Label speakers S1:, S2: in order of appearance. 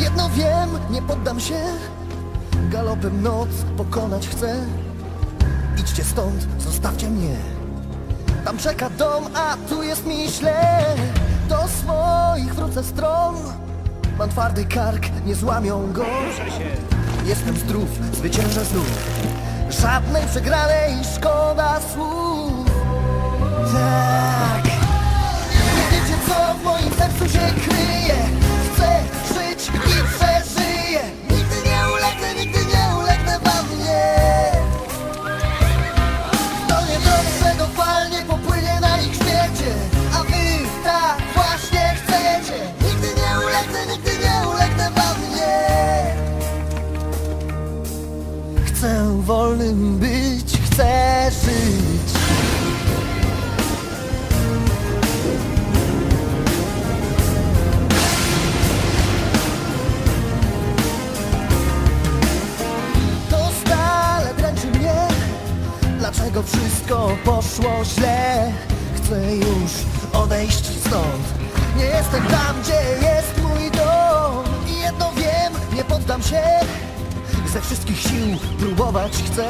S1: Jedno wiem, nie poddam się. Galopem noc pokonać chcę. Idźcie stąd, zostawcie mnie. Tam czeka dom, a tu jest mi źle. Do swoich wrócę stron. Mam twardy kark, nie złamią go. Jestem zdrów, zwyciężę znów. Żadnej przegranej, szkoda Chcę wolnym być, chcę żyć. To stale dręczy mnie Dlaczego wszystko poszło źle. Chcę już odejść stąd. Nie jestem tam, gdzie jest mój dom. I jedno wiem, nie poddam się Ze wszystkich sił próbować chcę